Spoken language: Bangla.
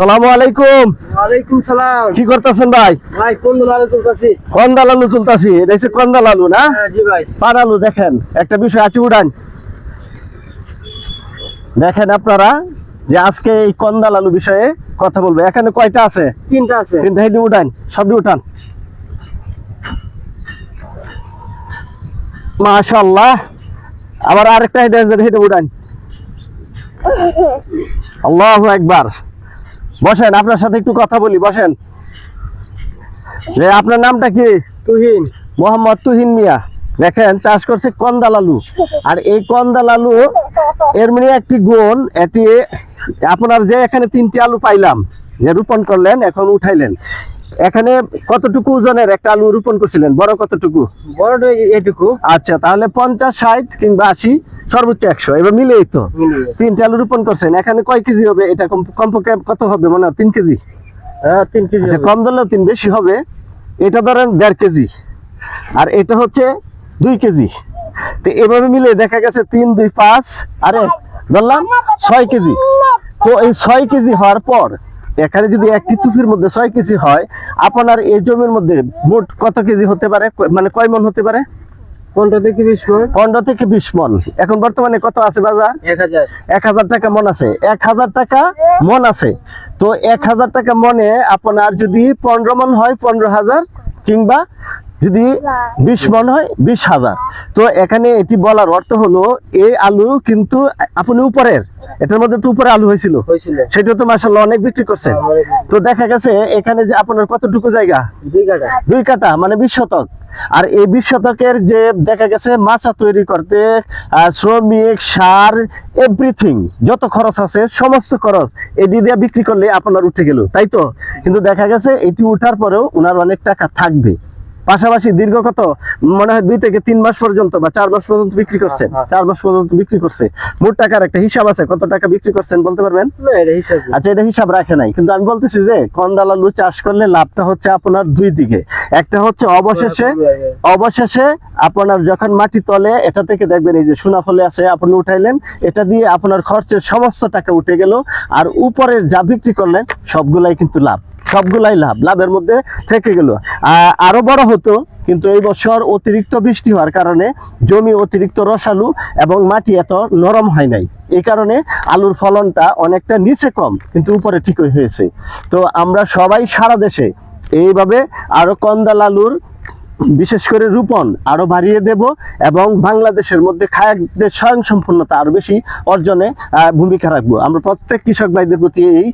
সালামু আলাইকুম। ওয়ালাইকুম সালাম। কি করতেছেন ভাই? ভাই কোন তুলতাছি? এটা হচ্ছে না? হ্যাঁ জি ভাই। দেখেন একটা বিষয় আছে উড়ান। দেখেন আপনারা যে আজকে এই কন্দাল আলু বিষয়ে কথা বলব। এখানে কয়টা আছে? তিনটা আছে। উঠান সবটি উঠান মাশাল্লাহ আবার আরেকটা আছে হেডে উঠান আল্লাহু একবার বসেন আপনার সাথে একটু কথা বলি বসেন। যে আপনার নামটা কি? তুহিন। মোহাম্মদ তুহিন মিয়া। দেখেন চাষ করছে কন্দাল আলু আর এই কন্দাল আলু এর মানে একটি গুণ এটি আপনার যে এখানে তিনটি আলু পাইলাম যে রোপণ করলেন এখন উঠাইলেন। এখানে কতটুকু ওজনের একটা আলু রোপণ করছিলেন? বড় কতটুকু? বড়টা এটুকু। আচ্ছা তাহলে পঞ্চাশ ষাট কিংবা আশি। সর্বোচ্চ একশো। এবার মিলেই তো। তিনটে আলু রোপণ করছেন। এখানে কয় কেজি হবে? এটা কম- কমপক্ষে কত হবে মনে হয়? তিন কেজি? হ্যাঁ তিন কেজি আচ্ছা কম ধরলেও তিন বেশি হবে। এটা ধরেন দেড় কেজি। আর এটা হচ্ছে দুই কেজি। তো এভাবে মিলে দেখা গেছে তিন দুই পাঁচ আরে ধরলাম ছয় কেজি। তো এই ছয় কেজি হওয়ার পর এখানে যদি একটি টুপির মধ্যে ছয় কেজি হয় আপনার এই জমির মধ্যে মোট কত কেজি হতে পারে? মানে কয় মন হতে পারে? কোনটা থেকে বিশ মন। পনেরো থেকে বিশ মন। এখন বর্তমানে কত আছে বাজার? এক হাজার টাকা মন আছে। এক হাজার টাকা মন আছে। তো এক হাজার টাকা মনে আপনার যদি পনেরো মন হয় পনেরো হাজার কিংবা যদি বিশ মন হয় বিশ হাজার। তো এখানে এটি বলার অর্থ হলো এই আলু কিন্তু আপনি উপরের এটার মধ্যে তো উপরে আলু হয়েছিল। সেটা তো মাসাল্লাহ অনেক বিক্রি করছেন। তো দেখা গেছে এখানে যে আপনার কতটুকু জায়গা? দুই কাটা দুই কাটা মানে বিশ শতক। আর এই বিশ শতকের যে দেখা গেছে মাছা তৈরি করতে শ্রমিক সার এভরিথিং যত খরচ আছে সমস্ত খরচ এটি দিয়ে বিক্রি করলে আপনার উঠে গেল তাই তো? কিন্তু দেখা গেছে এটি উঠার পরেও ওনার অনেক টাকা থাকবে। পাশাপাশি দীর্ঘ কত? মনে হয় দুই থেকে তিন মাস পর্যন্ত বা চার মাস পর্যন্ত বিক্রি করছেন হ্যাঁ, হ্যাঁ। চার মাস পর্যন্ত বিক্রি করছে। মোট টাকার একটা হিসাব আছে? কত টাকা বিক্রি করছেন বলতে পারবেন? হিসাব আচ্ছা এটা হিসাব রাখে নাই। কিন্তু আমি বলতেছি যে কন্দাল আলু চাষ করলে লাভটা হচ্ছে আপনার দুই দিকে। একটা হচ্ছে অবশেষে অবশেষে আপনার যখন মাটি তলে এটা থেকে দেখবেন এই যে সোনা ফলে আছে আপনি উঠাইলেন এটা দিয়ে আপনার খরচের সমস্ত টাকা উঠে গেল। আর উপরে যা বিক্রি করলেন সবগুলাই কিন্তু লাভ। সবগুলাই লাভ, লাভের মধ্যে থেকে গেল। আরও বড় হতো, কিন্তু এই বছর অতিরিক্ত বৃষ্টি হওয়ার কারণে জমি অতিরিক্ত রসালু এবং মাটি এত নরম হয় নাই। এই কারণে আলুর ফলনটা অনেকটা নিচে কম, কিন্তু উপরে ঠিকই হয়েছে। তো আমরা সবাই সারা দেশে এইভাবে আরও কন্দাল আলুর, বিশেষ করে রোপণ আরও বাড়িয়ে দেব এবং বাংলাদেশের মধ্যে খাদ্যের স্বয়ং সম্পূর্ণতা আরও বেশি অর্জনে ভূমিকা রাখব। আমরা প্রত্যেক কৃষক ভাইদের প্রতি এই